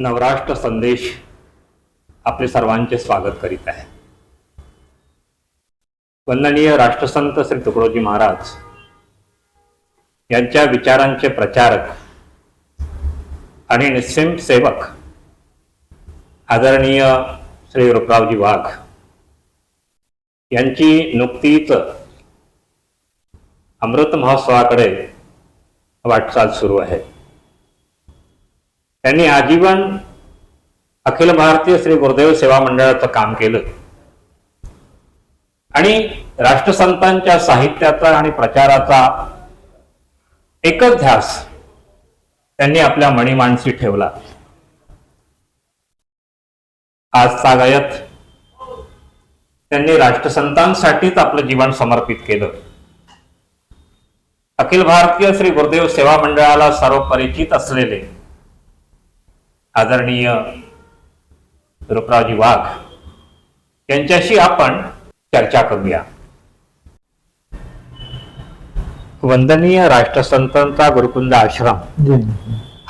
नवराष्ट्र संदेश आपले सर्वांचे स्वागत करीत आहे. वंदनीय राष्ट्रसंत श्री तुकडोजी महाराज यांच्या विचारांचे प्रचारक आणि निस्सिम सेवक आदरणीय श्री रुपरावजी वाघ यांची नुकतीच अमृत महोत्सवाकडे वाटचाल सुरू आहे. त्यांनी आजीवन अखिल भारतीय श्री गुरुदेव सेवा मंडळाचं काम केलं. आणि राष्ट्रसंतांच्या साहित्याचा आणि प्रचाराचा एकच ध्यास त्यांनी आपल्या मणीमाणसी ठेवला. आज सागायत त्यांनी राष्ट्रसंतांसाठीच आपलं जीवन समर्पित केलं. अखिल भारतीय श्री गुरुदेव सेवा मंडळाला सर्व परिचित असलेले आदरणीय रूपरावजी वाघ यांच्याशी आपण चर्चा करूया. वंदनीय राष्ट्रसंतांचा गुरुकुंद आश्रम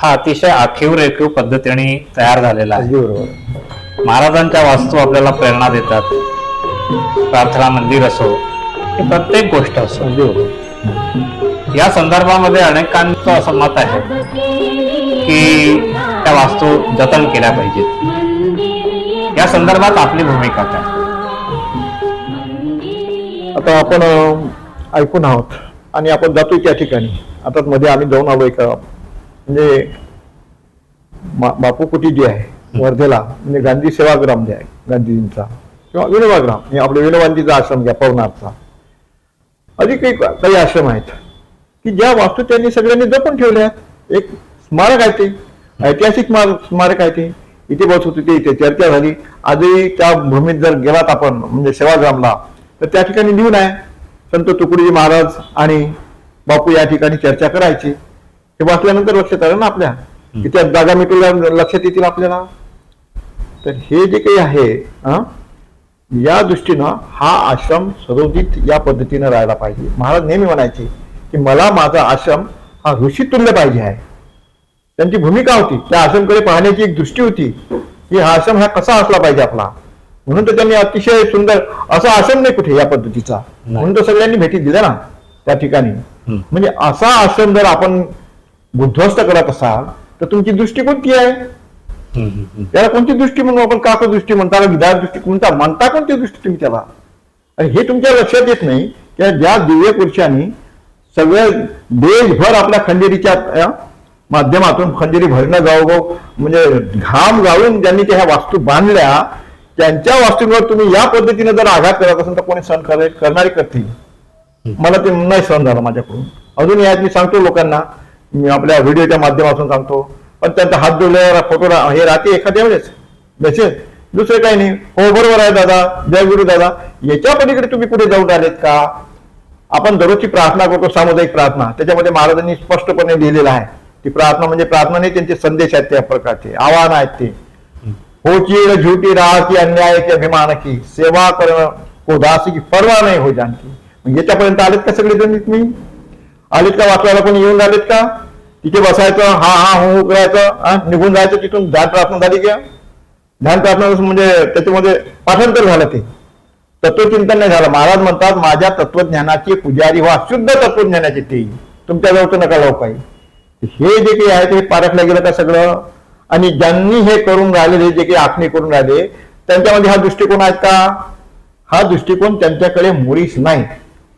हा अतिशय आखीव रेखीव पद्धतीने तयार झालेला आहे. महाराजांच्या वास्तू आपल्याला प्रेरणा देतात. प्रार्थना मंदिर असो प्रत्येक गोष्ट असो. या संदर्भामध्ये अनेकांचं असं मत आहे की त्या वास्तू जतन केल्या पाहिजेत. या संदर्भात आपली भूमिका काय? आता आपण ऐकून आहोत आणि आपण जातोय त्या ठिकाणी. आता मध्ये आम्ही जाऊन आलोय का म्हणजे बापू कुटी जी आहे वर्धेला म्हणजे गांधी सेवाग्राम जे आहे गांधीजींचा किंवा विनोबाग्राम हे आपल्या विनोबांजीचा आश्रम घ्या पवनारचा. अधिक काही काही आश्रम आहेत की ज्या वास्तू त्यांनी सगळ्यांनी जपून ठेवल्या आहेत. एक स्मारक आहे ते. ऐतिहासिक स्मार- स्मारक आहे ते. इथे बस होती ते इथे चर्चा झाली. आजही त्या भूमीत जर गेलात आपण म्हणजे सेवाग्रामला तर त्या ठिकाणी लिहून आहे संत तुकडोजी महाराज आणि बापू या ठिकाणी चर्चा करायची. हे वाचल्यानंतर लक्षात आलं ना आपल्या? की त्या जागा मिटवल्या लक्षात येतील आपल्याला? तर हे जे काही आहे हं, या दृष्टीनं हा आश्रम सरोजित या पद्धतीनं राहायला पाहिजे. महाराज नेहमी म्हणायचे की मला माझा आश्रम हा ऋषी तुल्य पाहिजे आहे. त्यांची भूमिका होती. त्या आश्रमकडे पाहण्याची एक दृष्टी होती की हा आश्रम हा कसा असला पाहिजे आपला. म्हणून तर त्यांनी अतिशय सुंदर असा आश्रम नाही कुठे या पद्धतीचा. म्हणून तर सगळ्यांनी भेटी दिल्या ना त्या ठिकाणी. म्हणजे असा आश्रम जर आपण बुद्ध्वस्त करत असाल तर तुमची दृष्टी कोणती आहे. त्याला कोणती दृष्टी म्हणू आपण? काक दृष्टी म्हणता विधायक दृष्टी म्हणता? म्हणता कोणती दृष्टी तुम्ही त्याला? आणि हे तुमच्या लक्षात येत नाही. की ज्या दिव्य पुरुषांनी सगळ्या देशभर आपल्या खंडेरीच्या माध्यमातून खंडेरी भरणं गावगाव म्हणजे घाम गाळून ज्यांनी त्या ह्या वास्तू बांधल्या त्यांच्या वास्तूंवर तुम्ही या पद्धतीने जर आघात करत असेल तर कोणी सहन करणारे करतील मला ते नाही सहन झालं माझ्याकडून. अजून यात मी सांगतो लोकांना मी आपल्या व्हिडिओच्या माध्यमातून सांगतो. पण त्यांचा हात जोडल्यावर फोटो हे राहते एखाद्या वेळेस. मेसेज. दुसरे काही नाही. हो बरोबर आहे दादा. जय गुरु दादा. याच्या पलीकडे तुम्ही कुठे जाऊन आलेत का? आपण दररोजची प्रार्थना करतो सामुदायिक प्रार्थना. त्याच्यामध्ये महाराजांनी स्पष्टपणे लिहिलेलं आहे. ती प्रार्थना म्हणजे प्रार्थना नाही त्यांचे संदेश आहेत त्या प्रकारचे आव्हान आहेत ते. हो चीड झूठी राह की अन्याय की अभिमान की सेवा करणं को दासी की परवा नाही हो जानकी. याच्यापर्यंत आलेत का सगळे जण तुम्ही आलेत का वाचवायला कोणी येऊन आलेत का? तिथे बसायचं हा हा हो हो करायचं निघून जायचं तिथून ध्यान प्रार्थना झाली का? ध्यान प्रार्थना म्हणजे त्याच्यामध्ये पाठांतर झालं ते. तत्वचिंतन नाही झालं. महाराज म्हणतात माझ्या तत्वज्ञानाची पुजारी व्हा शुद्ध तत्वज्ञानाची ते. तुमच्या जवळ नका लावू काही. हे जे काही आहे ते पारखलं गेलं का सगळं? आणि ज्यांनी हे करून राहिलेले जे काही आखणी करून राहिले त्यांच्यामध्ये हा दृष्टिकोन आहेत का? हा दृष्टिकोन त्यांच्याकडे मुळीच नाही.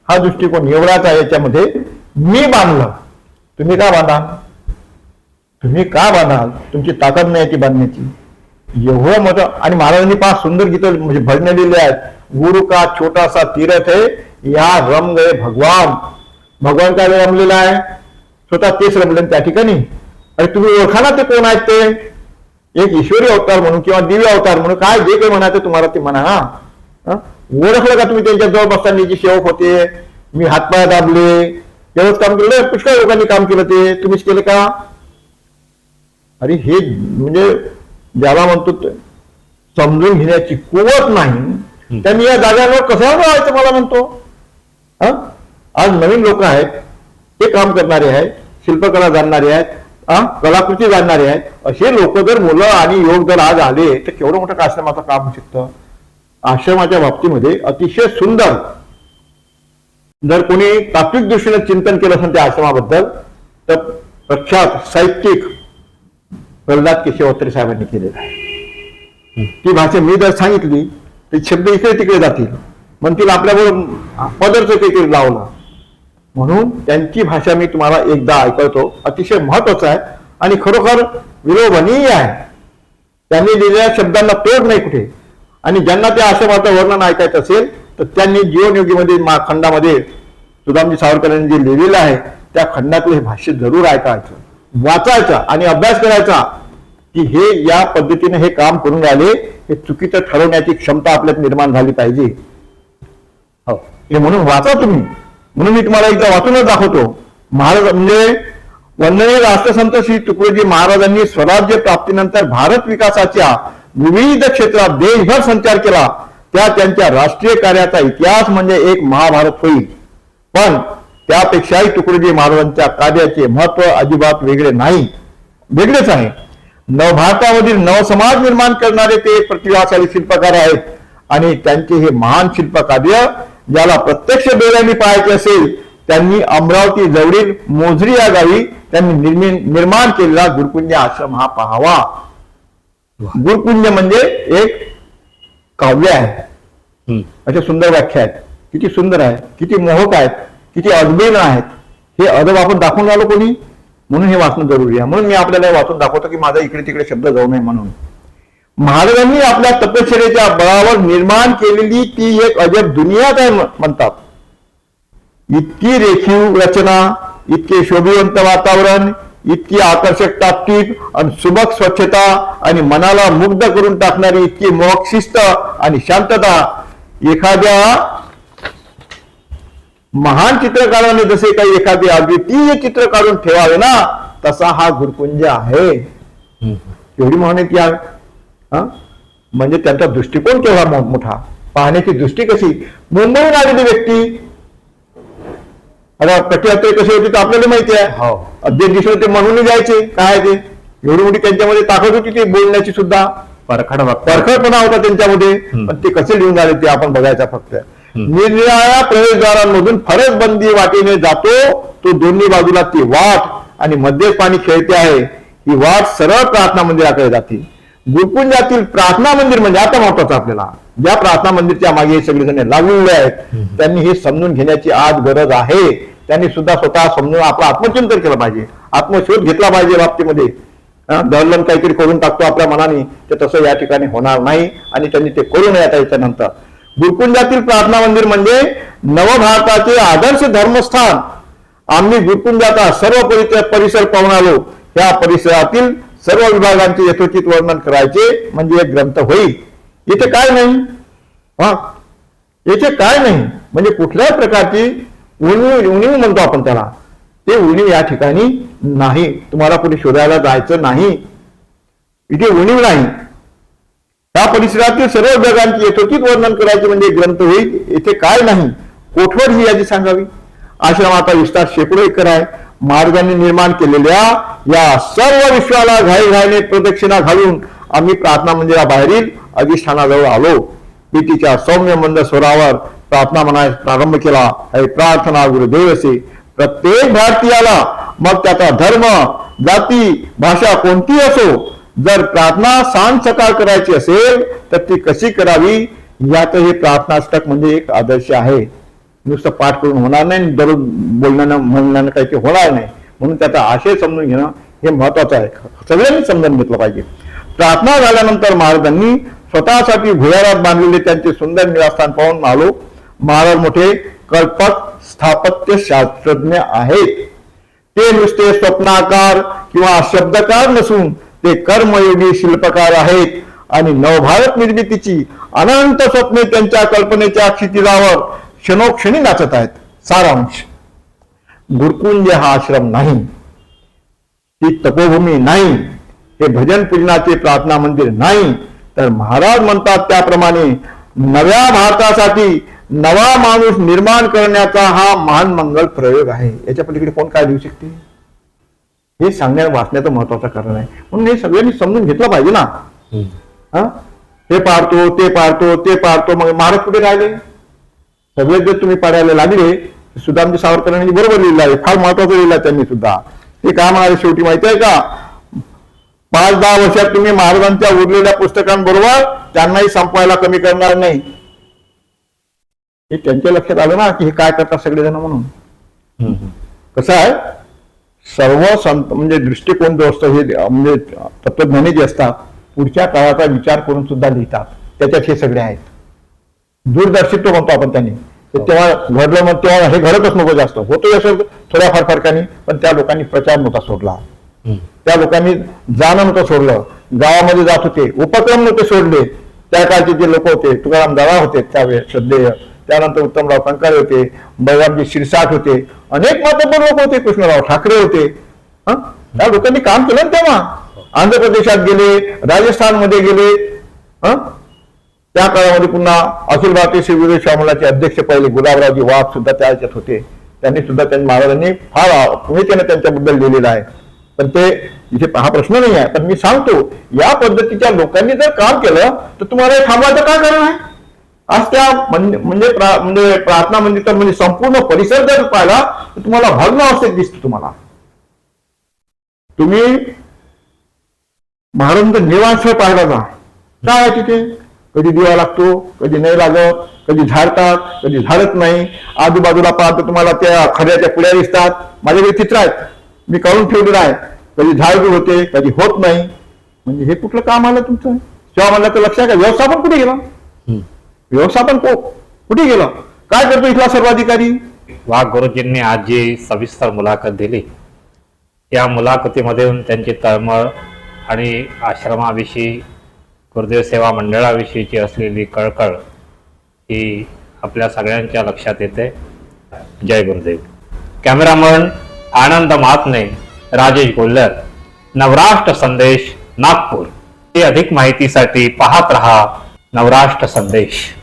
हा दृष्टिकोन एवढाच आहे याच्यामध्ये. मी बांधलं. तुम्ही का बांधाल? तुम्ही का बांधाल? तुमची ताकद नाही ती बांधण्याची. एवढं मोठं आणि महाराजांनी पाच सुंदर गीत म्हणजे भजन लिहिले आहेत. गुरु का छोटासा तीरथ आहे या रम गए भगवान. भगवान काय रमलेला आहे? स्वतः तेच रमले त्या ठिकाणी. आणि तुम्ही ओळखा ना ते कोण आहेत ते? एक ईश्वरी अवतार म्हणून किंवा दिव्य अवतार म्हणून काय जे काही म्हणायचं तुम्हाला ते म्हणा हा? ओळखलं का तुम्ही त्यांच्या जवळ बसताना जी सेवक होते? मी हातपाय दाबले एवढंच काम केलं. पुष्कळ लोकांनी काम केलं ते. तुम्हीच केलं का? अरे हे म्हणजे ज्याला म्हणतो समजून घेण्याची कुवत नाही. त्यांनी या जागांवर कसं राहायचं मला म्हणतो? आज नवीन लोक आहेत ते काम करणारे आहेत. शिल्पकला जाणणारे आहेत कलाकृती जाणणारे आहेत असे लोक जर मुलं आणि योग जर आज आले तर केवढं मोठं आश्रमाचं काम होऊ शकतं? आश्रमाच्या बाबतीमध्ये अतिशय सुंदर. जर कोणी तात्विक दृष्टीने चिंतन केलं असेल त्या आश्रमाबद्दल तर प्रख्यात साहित्यिक प्रल्हाद केशवत्रे साहेबांनी केलेलं आहे. ती भाषा मी जर सांगितली ते शब्द इकडे तिकडे जातील. म्हणतील आपल्याबरोबर पदरचं काहीतरी लावलं. म्हणून त्यांची भाषा मी तुम्हाला एकदा ऐकवतो. अतिशय महत्वाचं आहे आणि खरोखर विलोभनीय आहे. त्यांनी लिहिलेल्या शब्दांना तोड नाही कुठे. आणि ज्यांना त्या आश्रमाचं वर्णन ऐकायचं असेल तर त्यांनी जीवनयोगीमध्ये मा खंडामध्ये सुदामजी सावरकरांनी जे लिहिलेलं आहे त्या खंडातलं हे भाष्य जरूर ऐकायचं. वाचायचं आणि अभ्यास करायचा की हे या पद्धतीने हे काम करून राहिले हे चुकीचं ठरवण्याची क्षमता आपल्यात निर्माण झाली पाहिजे. हो. हे म्हणून वाचा तुम्ही. म्हणून मी तुम्हाला एकदा वाचूनच दाखवतो. महाराज म्हणजे वंदनीय राष्ट्रसंत श्री तुकडोजी महाराजांनी स्वराज्य प्राप्तीनंतर भारत विकासाच्या विविध क्षेत्रात देशभर संचार केला. त्या त्यांच्या राष्ट्रीय कार्याचा इतिहास म्हणजे एक महाभारत होईल. पण त्यापेक्षाही तुकडोजी महाराजांच्या कार्याचे महत्त्व अजिबात वेगळे नाही. वेगळेच आहे. नवभारतामधील नवसमाज निर्माण करणारे ते प्रतिभाशाली शिल्पकार आहेत. आणि त्यांचे हे महान शिल्पकार्य ज्याला प्रत्यक्ष डोळ्यांनी पाहायचे असेल त्यांनी अमरावती जवळील मोझरी या गावी त्यांनी निर्मी- निर्माण केलेला गुरुकुंज आश्रम हा पाहावा. गुरुकुंज म्हणजे एक काव्य आहे. अशा सुंदर व्याख्या आहेत. किती सुंदर आहेत किती मोहक आहेत किती अद्भुत आहेत. हे अदब आपण दाखवून आलो कोणी? म्हणून हे वाचणं जरुरी आहे. म्हणून मी आपल्याला वाचून दाखवतो की माझा इकडे तिकडे शब्द जाऊ नये म्हणून. महाराजांनी आपल्या तपश्चर्याच्या बळावर निर्माण केलेली ती एक अजब दुनियाच आहे म्हणतात. इतकी रेखीव रचना इतके शोभिवंत वातावरण इतकी आकर्षक ताकदीक आणि सुबक स्वच्छता आणि मनाला मुग्ध करून टाकणारी इतकी मोहक शिस्त आणि शांतता एखाद्या महान चित्रकाराने जसे काही एखादे अद्वितीय चित्र काढून ठेवावे ना तसा हा गुरुकुंज आहे. एवढी महान आहे. हा म्हणजे त्यांचा दृष्टिकोन केवढा मोठा? पाहण्याची दृष्टी कशी? मुंबईहून आलेली व्यक्ती. आता कटियात्रे कसे होते ते आपल्याला माहिती आहे. हो. अध्यक्ष दिसले ते म्हणून जायचे. काय ते? एवढी मोठी त्यांच्यामध्ये ताकद होती ती बोलण्याची सुद्धा. परखड परखडपणा होता त्यांच्यामध्ये. पण ते कसे लिहून आले ते आपण बघायचं फक्त. निरनिराळ्या प्रवेशद्वारांमधून फरक बंदी वाटेने जातो तो दोन्ही बाजूला ती वाट आणि मध्ये पाणी खेळते आहे. ही वाट सरळ प्रार्थना मंदिराकडे जाते. गुरुकुंजातील प्रार्थना मंदिर म्हणजे आता महत्वाचं आपल्याला. ज्या प्रार्थना मंदिरच्या मागे हे सगळे जण लागलेले आहेत त्यांनी हे समजून घेण्याची आज गरज आहे. त्यांनी सुद्धा स्वतः समजून आपलं आत्मचिंतन केलं पाहिजे. आत्मशोध घेतला पाहिजे बाबतीमध्ये. दहलन काहीतरी करून टाकतो आपल्या मनाने. ते तसं या ठिकाणी होणार नाही आणि त्यांनी ते करू नये आता याच्यानंतर. गुरुकुंजातील प्रार्थना मंदिर म्हणजे नवभारताचे आदर्श धर्मस्थान. आम्ही गुरुकुंजाचा सर्व परिसर पाहून आलो. या परिसरातील सर्व विभागांचे यथोचित वर्णन करायचे म्हणजे एक ग्रंथ होईल. इथे काय नाही? हा? याचे काय नाही? म्हणजे कुठल्याही प्रकारची उणीव उणीव म्हणतो आपण त्याला. ते उणीव या ठिकाणी नाही. तुम्हाला कुठे शोधायला जायचं नाही. इथे उणीव नाही. या परिसरातील सर्व विभागांची यथोचित वर्णन करायचे म्हणजे ग्रंथ होईल. येथे काय नाही? कोठवर ही यादी सांगावी? आश्रमाचा विस्तार शेकडो एकर आहे. महाराजांनी निर्माण केलेल्या या सर्व विश्वाला घाई घाईने प्रदक्षिणा घालून आम्ही प्रार्थना मंदिराबाहेरील अधिष्ठानाजवळ आलो. प्रीतीच्या सौम्य मंद स्वरावर प्रार्थना म्हणायस प्रारंभ केला. हे प्रार्थना गुरुदेव असे प्रत्येक भारतीयाला मग त्याचा धर्म जाती भाषा कोणती असो जर प्रार्थना सांग सकाळ करायची असेल तर ती कशी करावी? यात हे प्रार्थनाष्टक म्हणजे एक आदर्श आहे. नुसतं पाठ करून होणार नाही आणि दररोज बोलण्यानं म्हणण्यानं काही ते होणार नाही. म्हणून त्याचा आशय समजून घेणं हे महत्वाचं आहे. सगळ्यांनी समजून घेतलं पाहिजे. प्रार्थना झाल्यानंतर महाराजांनी स्वतःसाठी भुयारात बांधलेले त्यांचे सुंदर निवासस्थान पाहून आलो. महाराज मोठे कल्पक स्थापत्य शास्त्रज्ञ आहेत. ते नुसते स्वप्नाकार किंवा शब्दकार नसून ते कर्मयोगी शिल्पकार आहेत. आणि नवभारत निर्मितीची अनंत स्वप्ने त्यांच्या कल्पनेच्या क्षितिजावर क्षणोक्षणी नाचत आहेत सारांश. गुरुकुंज हा आश्रम नाही. ती तपोभूमी नाही. हे भजन पूजनाचे प्रार्थना मंदिर नाही. तर महाराज म्हणतात त्याप्रमाणे नव्या भारतासाठी नवा माणूस निर्माण करण्याचा हा महान मंगल प्रयोग आहे. याच्या पलीकडे कोण काय लिहू शकते? हे सांगण्या वाचण्याचं महत्वाचं कारण आहे. म्हणून हे सगळ्यांनी समजून घेतलं पाहिजे ना. हा? हे पाडतो ते पाडतो ते पाडतो. मग महाराज कुठे राहिले? सगळे जर तुम्ही पाडायला लागले सुदामजी सावरकरांनी बरोबर लिहिलं आहे. फार महत्वाचं लिहिलं त्यांनी सुद्धा. ते काय म्हणाले शेवटी माहिती आहे का? पाच दहा वर्षात तुम्ही महाराजांच्या उरलेल्या पुस्तकांबरोबर त्यांनाही संपवायला कमी करणार नाही. हे त्यांच्या लक्षात आलं ना की हे काय करतात सगळेजण म्हणून. कसं आहे? सर्व संत म्हणजे दृष्टिकोन जो असतो हे म्हणजे तत्वज्ञानी जे असतात पुढच्या काळाचा विचार करून सुद्धा लिहितात. त्याच्यात हे सगळे आहेत. दूरदर्शित्व म्हणतो आपण त्यांनी. तेव्हा घडलं मग तेव्हा हे घडतच नको जास्त. होतो असं थोड्याफार फरकाने पण त्या लोकांनी प्रचार नव्हता सोडला. त्या लोकांनी जाणं नव्हतं सोडलं. गावामध्ये जात होते. उपक्रम नव्हते सोडले. त्या काळचे जे लोक होते तुकाराम दादा होते त्यावेळेस श्रद्धेय. त्यानंतर उत्तमराव कंकाळे होते बळरामजी शिरसाट होते. अनेक मातब्बर लोक होते कृष्णराव ठाकरे होते. हं? त्या लोकांनी काम केलं ना तेव्हा. आंध्र प्रदेशात गेले राजस्थानमध्ये गेले. हं? त्या काळामध्ये पुन्हा अखिल भारतीय शिववीर श्यामलाचे अध्यक्ष पहिले गुलाबरावजी वाघ सुद्धा त्या याच्यात होते. त्यांनी सुद्धा त्यांनी महाराजांनी फार भूमिकेने त्यांच्याबद्दल लिहिलेलं आहे. पण ते इथे हा प्रश्न नाही आहे. पण मी सांगतो या पद्धतीच्या लोकांनी जर काम केलं तर तुम्हाला हे थांबवायचं काय कारण आहे? आज त्या म्हणजे म्हणजे प्रार्थना मंदिर म्हणजे संपूर्ण परिसर जर पाहिला तर तुम्हाला भग्न अवस्थेत दिसतो तुम्हाला. तुम्ही महाराजांचं निवास पाहिला जा. काय आहे तिथे? कधी दिवा लागतो कधी नाही लागत कधी झाडतात कधी झाडत नाही. आजूबाजूला पाहतो तुम्हाला त्या खड्याच्या पुड्या दिसतात. माझ्याकडे चित्र आहेत. मी काढून ठेवलेलं आहे. कधी झाड होते कधी होत नाही. म्हणजे हे कुठलं काम आलं तुमचं? तेव्हा म्हणलं तर लक्षात का व्यवस्थापन कुठे गेलं? व्यवस्थापन को कुठे गेलं? काय करतो इथला सर्वाधिकारी? वाघ गुरुजींनी आज जी सविस्तर मुलाखत दिली या मुलाखतीमध्ये त्यांची तळमळ आणि आश्रमाविषयी गुरुदेव सेवा मंडळाविषयीची असलेली कळकळ ही आपल्या सगळ्यांच्या लक्षात येते. जय गुरुदेव. कॅमेरामन आनंद महात्मे राजेश गोल्लर. नवराष्ट्र संदेश नागपूर. अधिक माहितीसाठी पाहत रहा नवराष्ट्र संदेश.